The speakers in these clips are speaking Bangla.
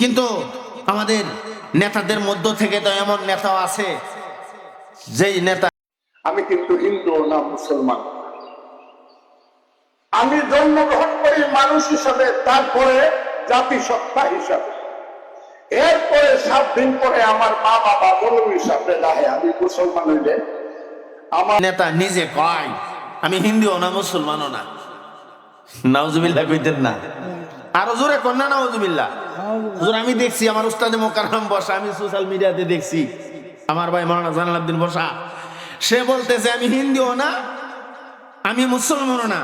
কিন্তু আমাদের নেতাদের মধ্য থেকে তো এমন নেতাও আছে যেই নেতা আমি কিন্তু হিন্দু না মুসলমান। আমি জন্মগ্রহণ করি মানুষ হিসাবে তারপরে জাতিসত্তা হিসাবে। এরপরে সাত দিন পরে আমার মা বাবা বলু হিসাবে রাহে। আমি মুসলমান হইলে আমার নেতা নিজে কয় আমি হিন্দুও না মুসলমানও না। নাউজুবিল্লাহ কইতেন না। আরও জোরে কর না নাউজুবিল্লাহ। আমি দেখছি, আমার উস্তাদে মোকাররম বসা, আমি সোশ্যাল মিডিয়াতে দেখছি। আমার ভাই জানাল আব্দিন বসা। সে বলতেছে, আমি হিন্দুও না, আমি মুসলমানও না।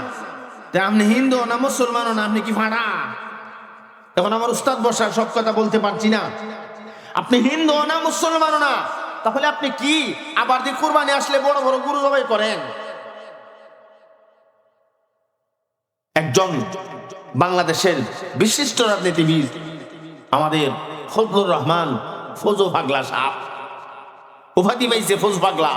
আপনি হিন্দু না, মুসলমানও না, আপনি কি ভাড়া এখন আমার উস্তাদ বসা, সব কথা বলতে পারছি না। আপনি হিন্দু না, মুসলমানও না, তাহলে আপনি কি? আবার দিয়ে কোরবানি আসলে বড় বড় গুরু জবাই করেন? একজন বাংলাদেশের বিশিষ্ট রাজনীতিবিদ আমাদের ফজলুর রহমান, ফজু পাগলা সাহ। উপাধি পাইছে ফজ পাগলা।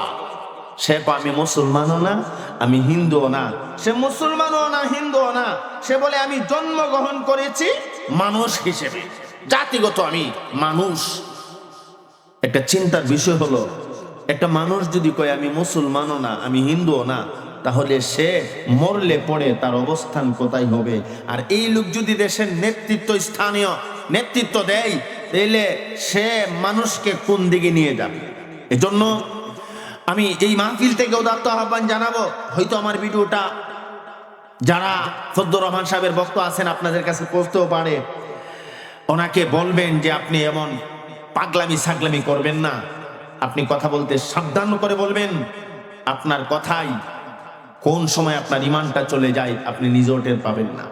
সে আমি মুসলমানও না, আমি হিন্দুও না। সে মুসলমানও না, হিন্দুও না। সে বলে, আমি জন্মগ্রহণ করেছি মানুষ হিসেবে, জাতিগত আমি মানুষ। একটা চিন্তার বিষয় হলো, একটা মানুষ যদি কয়, আমি মুসলমানও না, আমি হিন্দুও না, তাহলে সে মরলে পড়ে তার অবস্থান কোথায় হবে? আর এই লোক যদি দেশের নেতৃত্ব স্থানীয় নেতৃত্ব দেয় তাহলে সে মানুষকে কোন দিকে নিয়ে যাবে? এজন্য আমি এই মাহফিল থেকে উদাত্ত আহ্বান জানাব, হয়তো আমার ভিডিওটা যারা ফজলুর রহমান সাহেবের বক্ত আছেন আপনাদের কাছে পৌঁছতেও পারে। ওনাকে বলবেন যে আপনি এমন পাগলামি ছাগলামি করবেন না। আপনি কথা বলতে সাবধান করে বলবেন, আপনার কথাই কোন সময় আপনার ইমানটা চলে যায়, আপনি নিজেও পাবেন না।